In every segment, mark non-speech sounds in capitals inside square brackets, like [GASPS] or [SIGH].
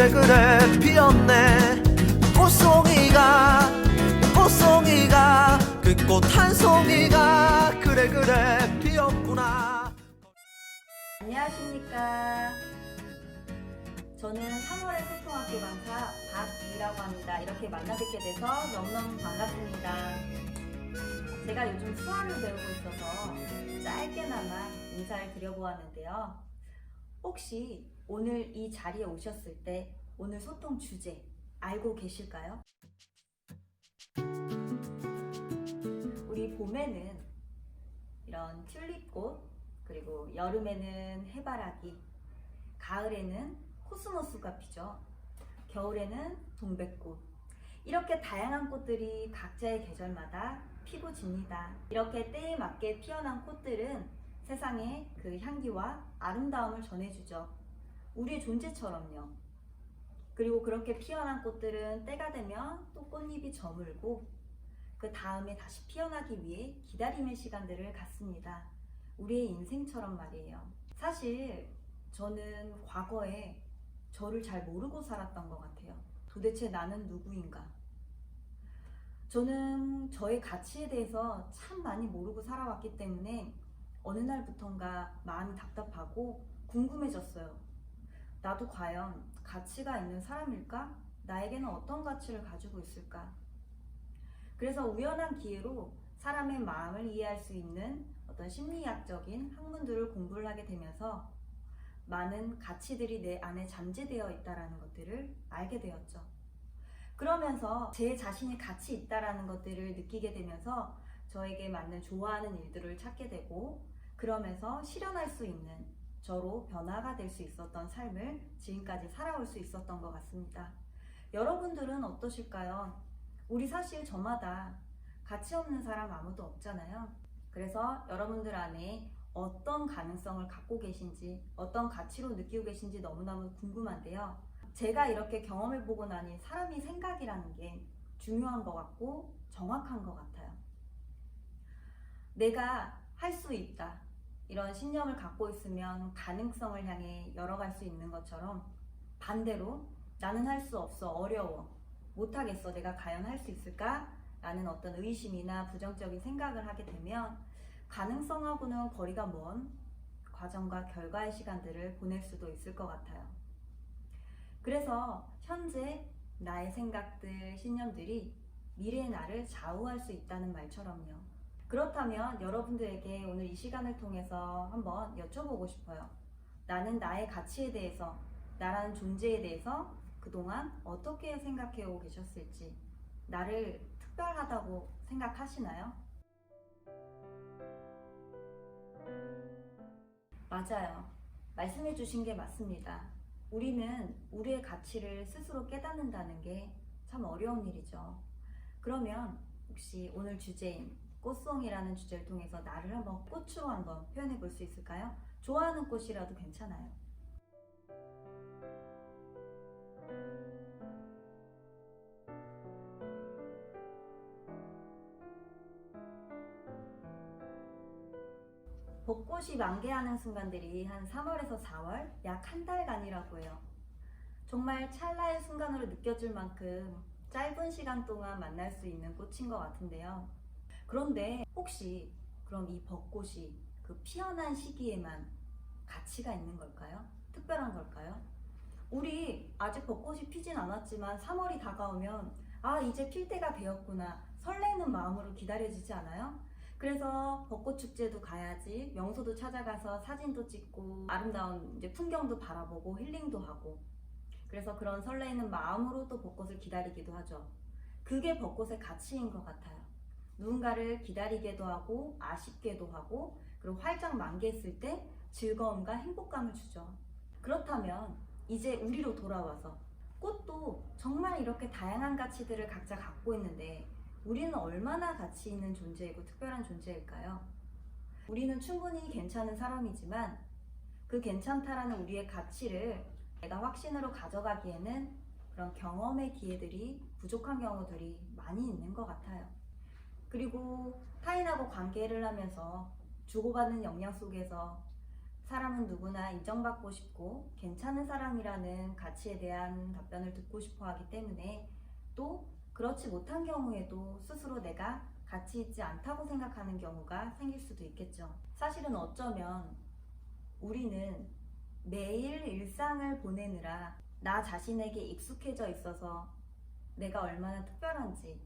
그래 그래 피었네 꽃송이가 꽃송이가 그 꽃 한 송이가 그래 그래 피었구나 안녕하십니까. 저는 3월의 소통학교 강사 박이라고 합니다. 이렇게 만나 뵙게 돼서 너무너무 반갑습니다. 제가 요즘 수화를 배우고 있어서 짧게나마 인사를 드려보았는데요. 혹시 오늘 이 자리에 오셨을 때 오늘 소통 주제 알고 계실까요? 우리 봄에는 이런 튤립꽃, 그리고 여름에는 해바라기, 가을에는 코스모스가 피죠. 겨울에는 동백꽃. 이렇게 다양한 꽃들이 각자의 계절마다 피고 집니다. 이렇게 때에 맞게 피어난 꽃들은 세상에 그 향기와 아름다움을 전해주죠. 우리의 존재처럼요. 그리고 그렇게 피어난 꽃들은 때가 되면 또 꽃잎이 저물고 그 다음에 다시 피어나기 위해 기다림의 시간들을 갖습니다. 우리의 인생처럼 말이에요. 사실 저는 과거에 저를 잘 모르고 살았던 것 같아요. 도대체 나는 누구인가? 저는 저의 가치에 대해서 참 많이 모르고 살아왔기 때문에 어느 날부턴가 마음이 답답하고 궁금해졌어요. 나도 과연 가치가 있는 사람일까? 나에게는 어떤 가치를 가지고 있을까? 그래서 우연한 기회로 사람의 마음을 이해할 수 있는 어떤 심리학적인 학문들을 공부를 하게 되면서 많은 가치들이 내 안에 잠재되어 있다라는 것들을 알게 되었죠. 그러면서 제 자신이 가치 있다라는 것들을 느끼게 되면서 저에게 맞는 좋아하는 일들을 찾게 되고 그러면서 실현할 수 있는 저로 변화가 될 수 있었던 삶을 지금까지 살아올 수 있었던 것 같습니다. 여러분들은 어떠실까요? 우리 사실 저마다 가치 없는 사람 아무도 없잖아요. 그래서 여러분들 안에 어떤 가능성을 갖고 계신지, 어떤 가치로 느끼고 계신지 너무너무 궁금한데요. 제가 이렇게 경험해보고 나니 사람이 생각이라는 게 중요한 것 같고 정확한 것 같아요. 내가 할 수 있다. 이런 신념을 갖고 있으면 가능성을 향해 열어갈 수 있는 것처럼 반대로 나는 할 수 없어. 어려워. 못하겠어. 내가 과연 할 수 있을까? 라는 어떤 의심이나 부정적인 생각을 하게 되면 가능성하고는 거리가 먼 과정과 결과의 시간들을 보낼 수도 있을 것 같아요. 그래서 현재 나의 생각들, 신념들이 미래의 나를 좌우할 수 있다는 말처럼요. 그렇다면 여러분들에게 오늘 이 시간을 통해서 한번 여쭤보고 싶어요. 나는 나의 가치에 대해서, 나라는 존재에 대해서 그동안 어떻게 생각해 오고 계셨을지, 나를 특별하다고 생각하시나요? 맞아요. 말씀해 주신 게 맞습니다. 우리는 우리의 가치를 스스로 깨닫는다는 게 참 어려운 일이죠. 그러면 혹시 오늘 주제인 꽃송이라는 주제를 통해서 나를 한번 꽃으로 한번 표현해 볼 수 있을까요? 좋아하는 꽃이라도 괜찮아요. 벚꽃이 만개하는 순간들이 한 3월에서 4월 약 한 달간이라고 해요. 정말 찰나의 순간으로 느껴질 만큼 짧은 시간 동안 만날 수 있는 꽃인 것 같은데요. 그런데 혹시 그럼 이 벚꽃이 그 피어난 시기에만 가치가 있는 걸까요? 특별한 걸까요? 우리 아직 벚꽃이 피진 않았지만 3월이 다가오면 아 이제 필 때가 되었구나 설레는 마음으로 기다려지지 않아요? 그래서 벚꽃 축제도 가야지 명소도 찾아가서 사진도 찍고 아름다운 이제 풍경도 바라보고 힐링도 하고 그래서 그런 설레이는 마음으로 또 벚꽃을 기다리기도 하죠. 그게 벚꽃의 가치인 것 같아요. 누군가를 기다리게도 하고 아쉽게도 하고 그리고 활짝 만개했을 때 즐거움과 행복감을 주죠. 그렇다면 이제 우리로 돌아와서 꽃도 정말 이렇게 다양한 가치들을 각자 갖고 있는데 우리는 얼마나 가치 있는 존재이고 특별한 존재일까요? 우리는 충분히 괜찮은 사람이지만 그 괜찮다라는 우리의 가치를 내가 확신으로 가져가기에는 그런 경험의 기회들이 부족한 경우들이 많이 있는 것 같아요. 그리고 타인하고 관계를 하면서 주고받는 역량 속에서 사람은 누구나 인정받고 싶고 괜찮은 사람이라는 가치에 대한 답변을 듣고 싶어 하기 때문에 또 그렇지 못한 경우에도 스스로 내가 가치 있지 않다고 생각하는 경우가 생길 수도 있겠죠. 사실은 어쩌면 우리는 매일 일상을 보내느라 나 자신에게 익숙해져 있어서 내가 얼마나 특별한지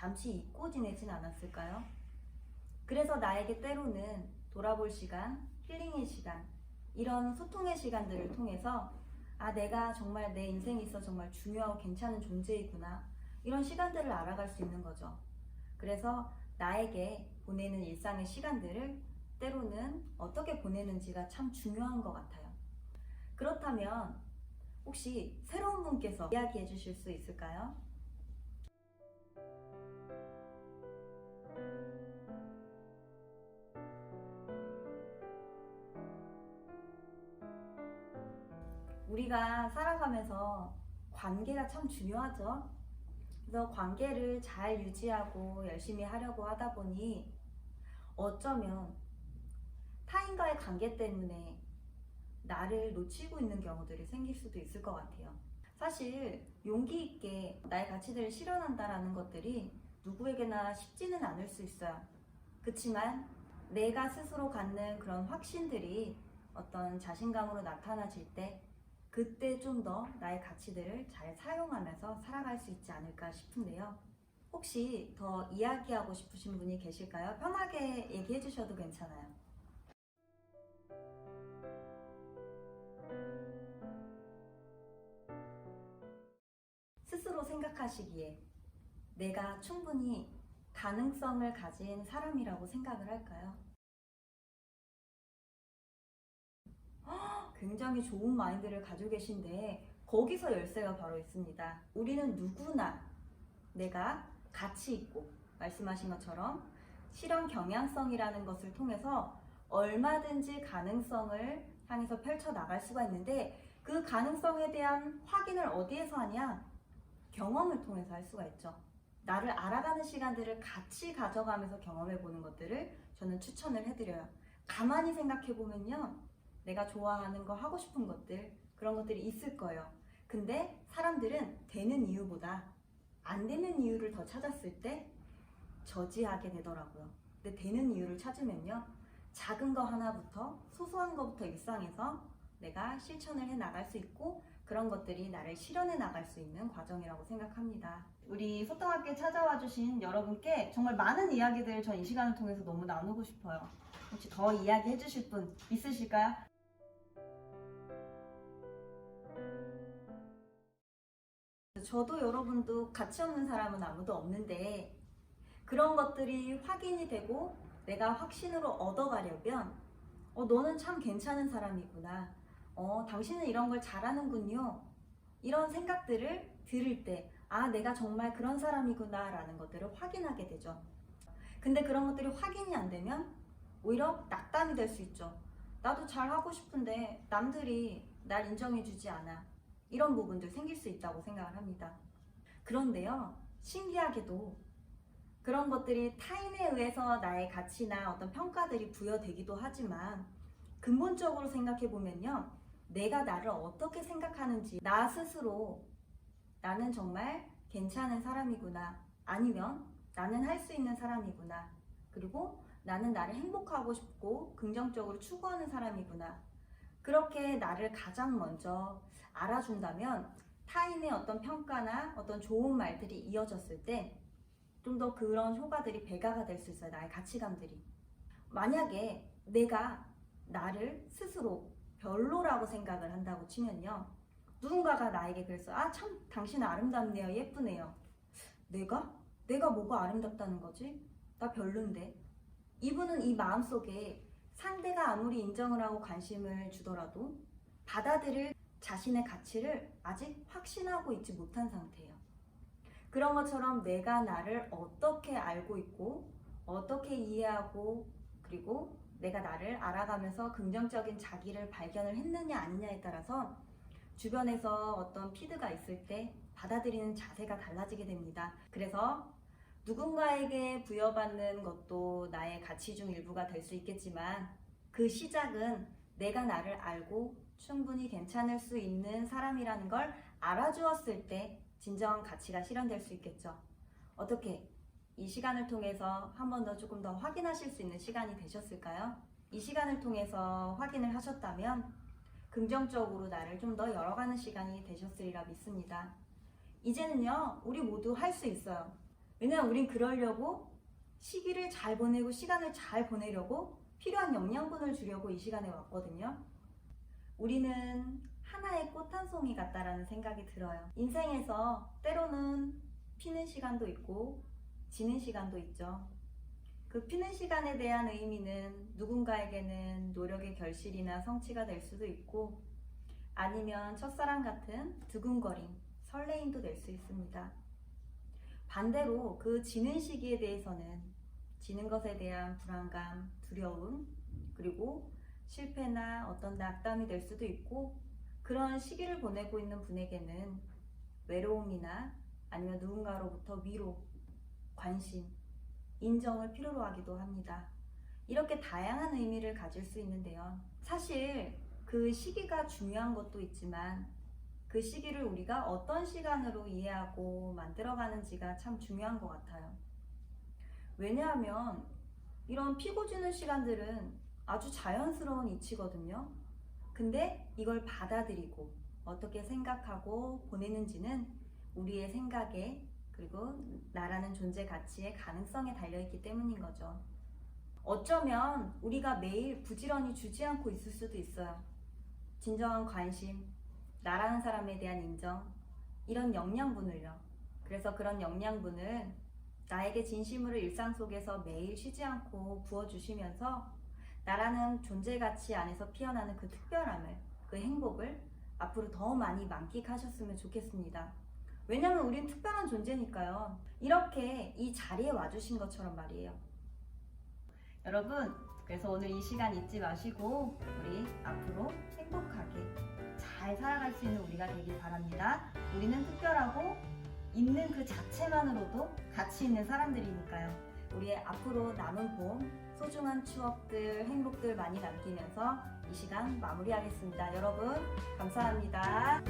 잠시 잊고 지내진 않았을까요? 그래서 나에게 때로는 돌아볼 시간, 힐링의 시간, 이런 소통의 시간들을 통해서 아, 내가 정말 내 인생에 있어 정말 중요하고 괜찮은 존재이구나. 이런 시간들을 알아갈 수 있는 거죠. 그래서 나에게 보내는 일상의 시간들을 때로는 어떻게 보내는지가 참 중요한 것 같아요. 그렇다면 혹시 새로운 분께서 이야기해 주실 수 있을까요? 우리가 살아가면서 관계가 참 중요하죠. 그래서 관계를 잘 유지하고 열심히 하려고 하다 보니 어쩌면 타인과의 관계 때문에 나를 놓치고 있는 경우들이 생길 수도 있을 것 같아요. 사실 용기 있게 나의 가치들을 실현한다라는 것들이 누구에게나 쉽지는 않을 수 있어요. 그렇지만 내가 스스로 갖는 그런 확신들이 어떤 자신감으로 나타나질 때 그때 좀 더 나의 가치들을 잘 사용하면서 살아갈 수 있지 않을까 싶은데요. 혹시 더 이야기하고 싶으신 분이 계실까요? 편하게 얘기해 주셔도 괜찮아요. 스스로 생각하시기에 내가 충분히 가능성을 가진 사람이라고 생각을 할까요? 헉, [GASPS] 굉장히 좋은 마인드를 가지고 계신데 거기서 열쇠가 바로 있습니다. 우리는 누구나 내가 가치 있고 말씀하신 것처럼 실현 경향성이라는 것을 통해서 얼마든지 가능성을 향해서 펼쳐 나갈 수가 있는데 그 가능성에 대한 확인을 어디에서 하냐? 경험을 통해서 할 수가 있죠. 나를 알아가는 시간들을 같이 가져가면서 경험해 보는 것들을 저는 추천을 해드려요. 가만히 생각해 보면요. 내가 좋아하는 거 하고 싶은 것들 그런 것들이 있을 거예요. 근데 사람들은 되는 이유보다 안 되는 이유를 더 찾았을 때 저지하게 되더라고요. 근데 되는 이유를 찾으면요. 작은 거 하나부터 소소한 거부터 일상에서 내가 실천을 해 나갈 수 있고 그런 것들이 나를 실현해 나갈 수 있는 과정이라고 생각합니다. 우리 소통학교에 찾아와 주신 여러분께 정말 많은 이야기들을 전이 시간을 통해서 너무 나누고 싶어요. 혹시 더 이야기 해 주실 분 있으실까요? 저도 여러분도 가치 없는 사람은 아무도 없는데 그런 것들이 확인이 되고 내가 확신으로 얻어가려면 어, 너는 참 괜찮은 사람이구나. 어, 당신은 이런 걸 잘하는군요. 이런 생각들을 들을 때, 아, 내가 정말 그런 사람이구나. 라는 것들을 확인하게 되죠. 근데 그런 것들이 확인이 안 되면 오히려 낙담이 될 수 있죠. 나도 잘하고 싶은데 남들이 날 인정해주지 않아. 이런 부분들 생길 수 있다고 생각을 합니다. 그런데요, 신기하게도 그런 것들이 타인에 의해서 나의 가치나 어떤 평가들이 부여되기도 하지만 근본적으로 생각해 보면요. 내가 나를 어떻게 생각하는지 나 스스로 나는 정말 괜찮은 사람이구나. 아니면 나는 할 수 있는 사람이구나. 그리고 나는 나를 행복하고 싶고 긍정적으로 추구하는 사람이구나. 그렇게 나를 가장 먼저 알아준다면 타인의 어떤 평가나 어떤 좋은 말들이 이어졌을 때 좀 더 그런 효과들이 배가가 될 수 있어요. 나의 가치감들이. 만약에 내가 나를 스스로 별로라고 생각을 한다고 치면요. 누군가가 나에게 그랬어. 아, 참, 당신 아름답네요. 예쁘네요. 내가? 내가 뭐가 아름답다는 거지? 나 별론데. 이분은 이 마음속에 상대가 아무리 인정을 하고 관심을 주더라도 받아들일 자신의 가치를 아직 확신하고 있지 못한 상태예요. 그런 것처럼 내가 나를 어떻게 알고 있고, 어떻게 이해하고, 그리고 내가 나를 알아가면서 긍정적인 자기를 발견을 했느냐 아니냐에 따라서 주변에서 어떤 피드가 있을 때 받아들이는 자세가 달라지게 됩니다. 그래서 누군가에게 부여받는 것도 나의 가치 중 일부가 될 수 있겠지만 그 시작은 내가 나를 알고 충분히 괜찮을 수 있는 사람이라는 걸 알아주었을 때 진정한 가치가 실현될 수 있겠죠. 어떻게 이 시간을 통해서 한 번 더 조금 더 확인하실 수 있는 시간이 되셨을까요? 이 시간을 통해서 확인을 하셨다면 긍정적으로 나를 좀 더 열어가는 시간이 되셨으리라 믿습니다. 이제는요, 우리 모두 할 수 있어요. 왜냐면 우린 그러려고 시기를 잘 보내고 시간을 잘 보내려고 필요한 영양분을 주려고 이 시간에 왔거든요. 우리는 하나의 꽃 한 송이 같다라는 생각이 들어요. 인생에서 때로는 피는 시간도 있고 지는 시간도 있죠. 그 피는 시간에 대한 의미는 누군가에게는 노력의 결실이나 성취가 될 수도 있고 아니면 첫사랑 같은 두근거림, 설레임도 될 수 있습니다. 반대로 그 지는 시기에 대해서는 지는 것에 대한 불안감, 두려움, 그리고 실패나 어떤 낙담이 될 수도 있고 그런 시기를 보내고 있는 분에게는 외로움이나 아니면 누군가로부터 위로, 관심, 인정을 필요로 하기도 합니다. 이렇게 다양한 의미를 가질 수 있는데요. 사실 그 시기가 중요한 것도 있지만 그 시기를 우리가 어떤 시간으로 이해하고 만들어가는지가 참 중요한 것 같아요. 왜냐하면 이런 피고 지는 시간들은 아주 자연스러운 이치거든요. 근데 이걸 받아들이고 어떻게 생각하고 보내는지는 우리의 생각에 그리고 나라는 존재 가치의 가능성에 달려있기 때문인 거죠. 어쩌면 우리가 매일 부지런히 주지 않고 있을 수도 있어요. 진정한 관심, 나라는 사람에 대한 인정, 이런 영양분을요. 그래서 그런 영양분을 나에게 진심으로 일상 속에서 매일 쉬지 않고 부어주시면서 나라는 존재 가치 안에서 피어나는 그 특별함을, 그 행복을 앞으로 더 많이 만끽하셨으면 좋겠습니다. 왜냐면 우린 특별한 존재니까요. 이렇게 이 자리에 와주신 것처럼 말이에요. 여러분, 그래서 오늘 이 시간 잊지 마시고 우리 앞으로 행복하게 잘 살아갈 수 있는 우리가 되길 바랍니다. 우리는 특별하고 있는 그 자체만으로도 가치 있는 사람들이니까요. 우리의 앞으로 남은 봄 소중한 추억들, 행복들 많이 남기면서 이 시간 마무리하겠습니다. 여러분, 감사합니다.